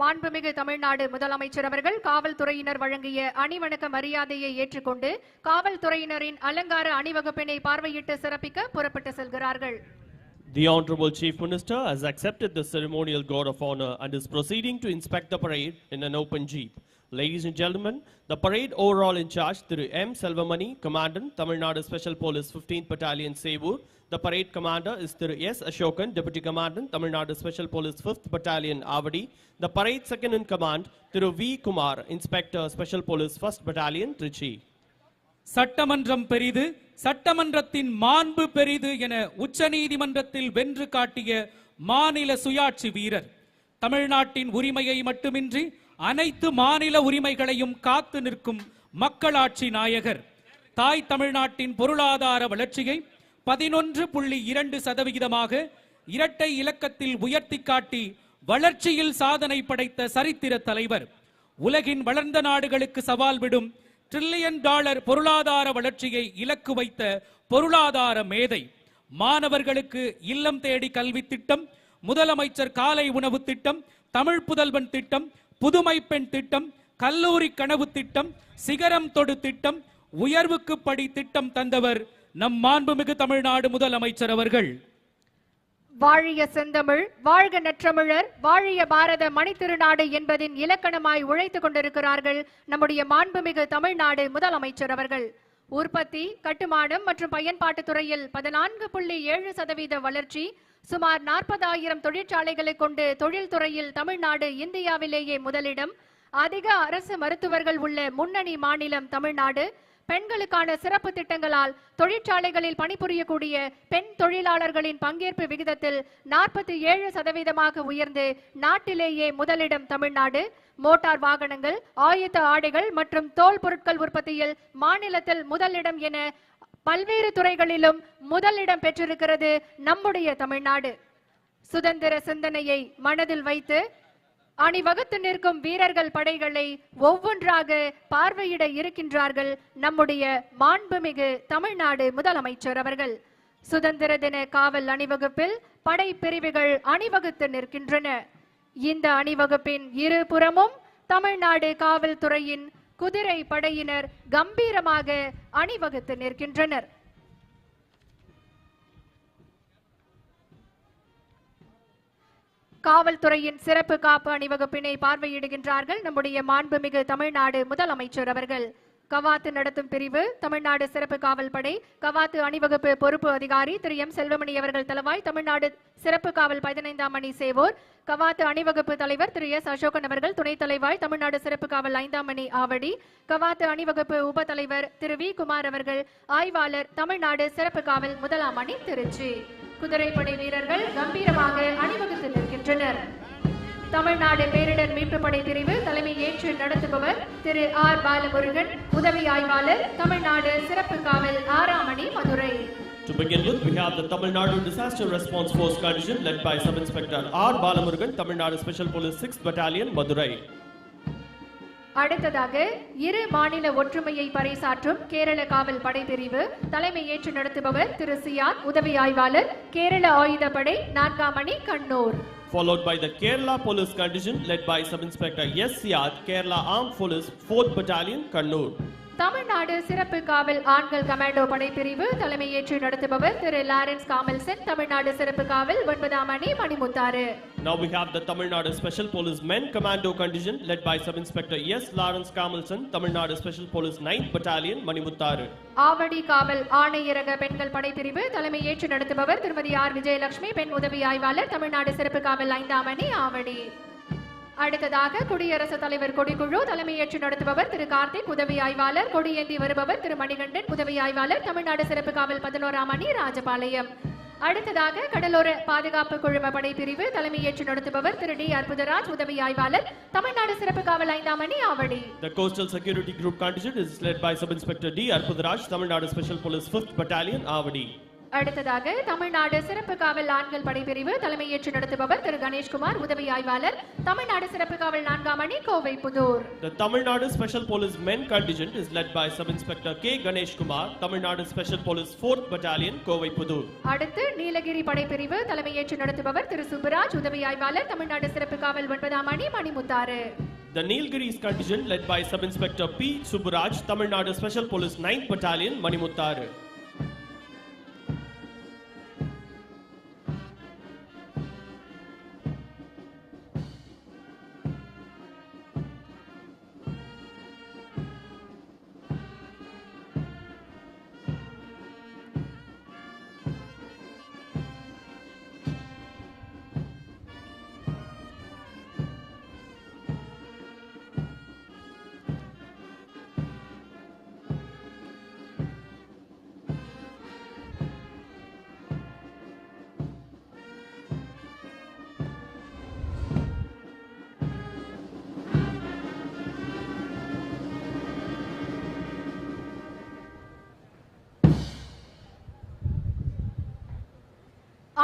மாண்புமிகு தமிழ்நாடு முதலமைச்சர் அவர்கள் காவல்துறையினர் வழங்கிய அணிவணக்க மரியாதையை ஏற்றுக்கொண்டு காவல்துறையினரின் அலங்கார அணிவகுப்பினை பார்வையிட்டு சிறப்பிக்க புறப்பட்டு செல்கிறார்கள் The Honorable Chief Minister has accepted the ceremonial guard of honor and is proceeding to inspect the parade in an open jeep. Ladies and gentlemen, the parade overall in charge Thiru M. Selvamani, Commandant, Tamil Nadu Special Police 15th Battalion, Sevur. The parade commander is Thiru S. Ashokan, Deputy Commandant, Tamil Nadu Special Police 5th Battalion, Avadi. The parade second in command, Thiru V. Kumar, Inspector, Special Police 1st Battalion, Trichy. சட்டமன்றம் பெரிது சட்டமன்றத்தின் மாண்பு பெரிது என உச்சநீதிமன்றத்தில் வென்று காட்டிய மாநில சுயாட்சி வீரர் தமிழ்நாட்டின் உரிமையை மட்டுமின்றி அனைத்து மாநில உரிமைகளையும் காத்து நிற்கும் மக்களாட்சி நாயகர் தாய் தமிழ்நாட்டின் பொருளாதார வளர்ச்சியை பதினொன்று புள்ளி இரண்டு சதவிகிதமாக இரட்டை இலக்கத்தில் உயர்த்தி காட்டி வளர்ச்சியில் சாதனை படைத்த சரித்திர தலைவர். உலகின் வளர்ந்த நாடுகளுக்கு சவால் விடும் டிரில்லியன் டாலர் பொருளாதார வளர்ச்சியை இலக்கு வைத்த பொருளாதார மேதை. மாணவர்களுக்கு இல்லம் தேடி கல்வி திட்டம் முதலமைச்சர் காலை உணவு திட்டம் தமிழ் புதல்வன் திட்டம் புதுமை பெண் திட்டம் கல்லூரி கனவு திட்டம் சிகரம் தொடு திட்டம் உயர்வுக்கு படி திட்டம் தந்தவர் நம் மாண்புமிகு தமிழ்நாடு முதலமைச்சர் அவர்கள். வாழிய செந்தமிழ் வாழ்க நற்றமிழர் வாழிய பாரத மணித்திருநாடு என்பதின் இலக்கணமாய் உழைத்துக் கொண்டிருக்கிறார்கள் நம்முடைய மாண்புமிகு தமிழ்நாடு முதலமைச்சர் அவர்கள். உற்பத்தி கட்டுமானம் மற்றும் பயன்பாட்டுத் துறையில் பதினான்கு புள்ளி ஏழு சதவீத வளர்ச்சி சுமார் நாற்பதாயிரம் தொழிற்சாலைகளை கொண்டு தொழில்துறையில் தமிழ்நாடு இந்தியாவிலேயே முதலிடம். அதிக அரசு மருத்துவர்கள் உள்ள முன்னணி மாநிலம் தமிழ்நாடு. பெண்களுக்கான சிறப்பு திட்டங்களால் தொழிற்சாலைகளில் பணிபுரியக்கூடிய பெண் தொழிலாளர்களின் பங்கேற்பு விகிதத்தில் நாற்பத்தி ஏழு சதவீதமாக உயர்ந்து நாட்டிலேயே முதலிடம் தமிழ்நாடு. மோட்டார் வாகனங்கள் ஆயுத ஆடைகள் மற்றும் தோல் பொருட்கள் உற்பத்தியில் மாநிலத்தில் முதலிடம் என பல்வேறு துறைகளிலும் முதலிடம் பெற்றிருக்கிறது நம்முடைய தமிழ்நாடு. சுதந்திர சிந்தனையை மனதில் வைத்து அணிவகுத்து நிற்கும் வீரர்கள் படைகளை ஒவ்வொன்றாக பார்வையிட இருக்கின்றார்கள் நம்முடைய மாண்புமிகு தமிழ்நாடு முதலமைச்சர் அவர்கள். சுதந்திர தின காவல் அணிவகுப்பில் படை பிரிவுகள் அணிவகுத்து நிற்கின்றன. இந்த அணிவகுப்பின் இரு புறமும் தமிழ்நாடு காவல்துறையின் குதிரை படையினர் கம்பீரமாக அணிவகுத்து நிற்கின்றனர். காவல்துறையின் சிறப்பு காப்பு அணிவகுப்பினை பார்வையிடுகின்றார்கள் நம்முடைய மாண்புமிகு தமிழ்நாடு முதலமைச்சர் அவர்கள். கவாத்து நடத்தும் பிரிவு தமிழ்நாடு சிறப்பு காவல் படை கவாத்து அணிவகுப்பு பொறுப்பு அதிகாரி திரு எம் செல்வமணி அவர்கள் தலைவாய் தமிழ்நாடு சிறப்பு காவல் பதினைந்தாம் அணி சேவோர். கவாத்து அணிவகுப்பு தலைவர் திரு எஸ் அசோகன் அவர்கள் துணைத் தலைவாய் தமிழ்நாடு சிறப்பு காவல் ஐந்தாம் மணி ஆவடி. கவாத்து அணிவகுப்பு உப தலைவர் திரு வி குமார் அவர்கள் ஆய்வாளர் தமிழ்நாடு சிறப்பு காவல் முதலாம் அணி திருச்சி. குதிரைப்படை வீரர்கள் கம்பீரமாக அணிவகுத்து நிற்கின்றனர் தமிழ்நாடு பேரிடர் மீட்பு படை பிரிவு தலைமை ஏற்று நடத்துபவர் திரு ஆர் பாலமுருகன் உதவி ஆய்வாளர் தமிழ்நாடு சிறப்பு காவல் ஆறாமணி Madurai To begin with, we have the Tamil Nadu Disaster Response Force contingent led by Sub-Inspector R. Balamurgan, Tamil Nadu Special Police 6th Battalion, Madurai. அடுத்ததாக இரு மாநில ஒற்றுமையை பறைசாற்றும் கேரள காவல் படைப்பிரிவு தலைமை ஏற்று நடத்துபவர் திரு சியான் உதவி ஆய்வாளர் கேரள ஆயுதப்படை நான்காம் அணி Kannur Followed by the Kerala Police contingent led by Sub-Inspector S. Siad, Kerala Armed Police 4th Battalion, Kannur. Tamil Nadu சிறப்பு காவல் ஆண்கள் கமாண்டோ படைப்பிரிவு தலைமை ஏற்று நடத்துபவர் திரு லாரன்ஸ் காமல்சன் தமிழ்நாடு சிறப்பு காவல் ஒன்பதாம் அணி Manimuthar Now we have the Tamil Nadu Special Police Men Commando contingent led by Sub-Inspector S. Lawrence Kamalson, Tamil Nadu Special Police 9th Battalion, Manimuttaru. Avadi காவல் ஆணையரக பெண்கள் படைப்பிரிவு தலைமை ஏற்று நடத்துபவர் திருமதி ஆர் விஜயலட்சுமி பெண் உதவி ஆய்வாளர் தமிழ்நாடு சிறப்பு காவல் ஐந்தாம் அணி ஆவடி அடுத்ததாக குடியரசுத் தலைவர் கொடிக்குழு தலைமையேற்று நடத்துபவர் திரு கார்த்திக் உதவி ஆய்வாளர் கொடியேந்தி வருபவர் திரு மணிகண்டன் உதவி ஆய்வாளர் தமிழ்நாடு சிறப்பு காவல் பதினோராம் அணி ராஜபாளையம் அடுத்ததாக கடலோர பாதுகாப்பு குழும படைப்பிரிவு தலைமையேற்று நடத்துபவர் திரு டி அற்புதராஜ் உதவி ஆய்வாளர் தமிழ்நாடு சிறப்பு காவல் ஐந்தாம் அணி Avadi The Coastal Security Group contingent is led by Sub-Inspector D. Arpudaraj, Tamil Nadu Special Police 5th Battalion, Avadi. அடுத்ததாக தமிழ்நாடு சிறப்பு காவல் ஆண்கள் படைப்பிரிவு தலைமையேற்று நடத்துபவர் திரு கணேஷ்குமார் உதவி ஆய்வாளர் தமிழ்நாடு சிறப்பு காவல் நான்காம் அணி Kovai Pudur The Special Police Men contingent is led by Sub Inspector K. Ganesh Kumar, Tamil Nadu Special Police 4th Battalion, Kovai Pudur. அடுத்து நீலகிரி படைப்பிரிவு தலைமையேற்று நடத்துபவர் திரு சுப்பராஜ் உதவி ஆய்வாளர் தமிழ்நாடு சிறப்பு காவல் ஒன்பதாம் அணி Manimuthar The Nilgiris contingent led by Sub Inspector P. Subburaj, Tamil Nadu Special Police 9th Battalion, Manimuttaru.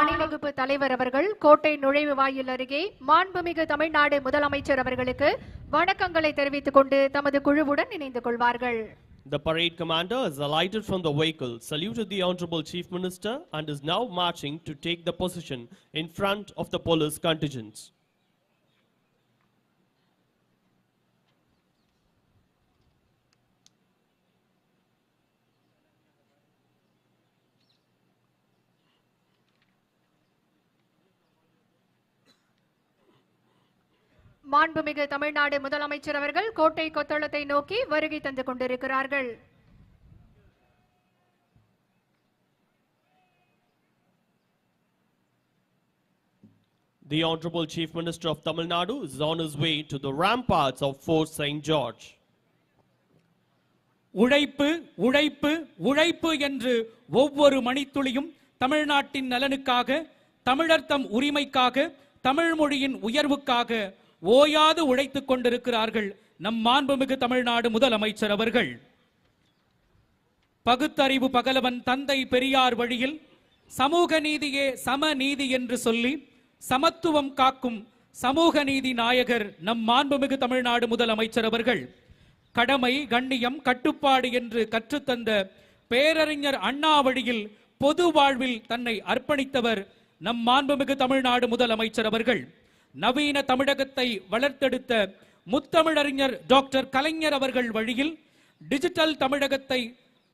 அணிவகுப்பு தலைவர் அவர்கள் கோட்டை நுழைவு வாயில் அருகே மாண்புமிகு தமிழ்நாடு முதலமைச்சர் அவர்களுக்கு வணக்கங்களை தெரிவித்துக் கொண்டு தமது குழுவுடன் இணைந்து கொள்வார்கள் The parade commander is alighted from the vehicle, saluted the Honorable Chief Minister, and is now marching to take the position in front of the police contingents. மாண்புமிகு தமிழ்நாடு முதலமைச்சர் அவர்கள் கோட்டை கொத்தளத்தை நோக்கி வருகை தந்து கொண்டிருக்கிறார்கள் The Honorable Chief Minister of Tamil Nadu is on his way to the ramparts of Fort St. George. உழைப்பு உழைப்பு உழைப்பு என்று ஒவ்வொரு மணித்துளியும் தமிழ்நாட்டின் நலனுக்காக தமிழர் தம் உரிமைக்காக தமிழ் மொழியின் உயர்வுக்காக ஓயாது உழைத்துக் கொண்டிருக்கிறார்கள் நம் மாண்புமிகு தமிழ்நாடு முதலமைச்சர் அவர்கள். பகுத்தறிவு பகலவன் தந்தை பெரியார் வழியில் சமூக நீதியே சம நீதி என்று சொல்லி சமத்துவம் காக்கும் சமூக நீதி நாயகர் நம் மாண்புமிகு தமிழ்நாடு முதலமைச்சர் அவர்கள். கடமை கண்ணியம் கட்டுப்பாடு என்று கற்றுத்தந்த பேரறிஞர் அண்ணா வழியில் பொது வாழ்வில் தன்னை அர்ப்பணித்தவர் நம் மாண்புமிகு தமிழ்நாடு முதலமைச்சர் அவர்கள். நவீன தமிழகத்தை வளர்த்தெடுத்த முத்தமிழறிஞர் டாக்டர் கலைஞர் அவர்கள் வழியில் டிஜிட்டல் தமிழகத்தை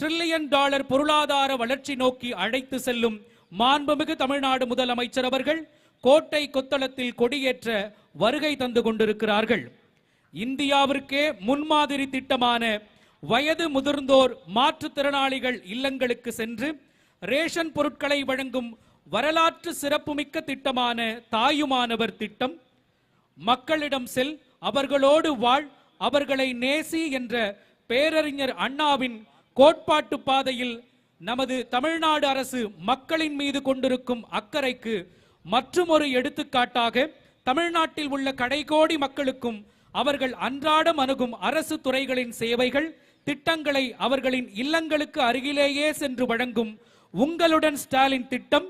ட்ரில்லியன் டாலர் பொருளாதார வளர்ச்சி நோக்கி அழைத்து செல்லும் மாண்புமிகு தமிழ்நாடு முதலமைச்சர் அவர்கள் கோட்டை கொத்தளத்தில் கொடியேற்ற வருகை தந்து கொண்டிருக்கிறார்கள். இந்தியாவிற்கே முன்மாதிரி திட்டமான வயது முதிர்ந்தோர் மாற்றுத்திறனாளிகள் இல்லங்களுக்கு சென்று ரேஷன் பொருட்களை வழங்கும் வரலாற்று சிறப்புமிக்க திட்டமான தாயுமானவர் திட்டம் மக்களிடம் செல் அவர்களோடு வாழ் அவர்களை நேசி என்ற பேரறிஞர் அண்ணாவின் கோட்பாட்டு பாதையில் நமது தமிழ்நாடு அரசு மக்களின் மீது கொண்டிருக்கும் அக்கறைக்கு மற்றுமொரு எடுத்துக்காட்டாக தமிழ்நாட்டில் உள்ள கடைகோடி மக்களுக்கும் அவர்கள் அன்றாடம் அணுகும் அரசு துறைகளின் சேவைகள் திட்டங்களை அவர்களின் இல்லங்களுக்கு அருகிலேயே சென்று வழங்கும் உங்களுடன் ஸ்டாலின் திட்டம்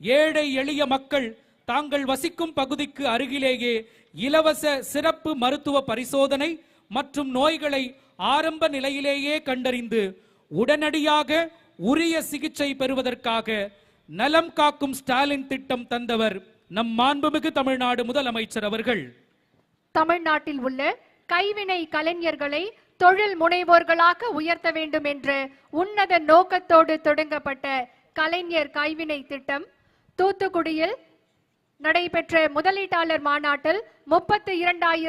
ஏழை எளிய மக்கள் தாங்கள் வசிக்கும் பகுதிக்கு அருகிலேயே இலவச சிறப்பு மருத்துவ பரிசோதனை மற்றும் நோய்களை ஆரம்ப நிலையிலேயே கண்டறிந்து உடனடியாக உரிய சிகிச்சை பெறுவதற்காக நலம் காக்கும் ஸ்டாலின் திட்டம் தந்தவர் நம் மாண்புமிகு தமிழ்நாடு முதலமைச்சர் அவர்கள். தமிழ்நாட்டில் உள்ள கைவினை கலைஞர்களை தொழில் முனைவோர்களாக உயர்த்த வேண்டும் என்ற உன்னத நோக்கத்தோடு தொடங்கப்பட்ட கலைஞர் கைவினை திட்டம் தூத்துக்குடியில் நடைபெற்ற முதலீட்டாளர் மாநாட்டில் முப்பத்தி இரண்டாயிரம்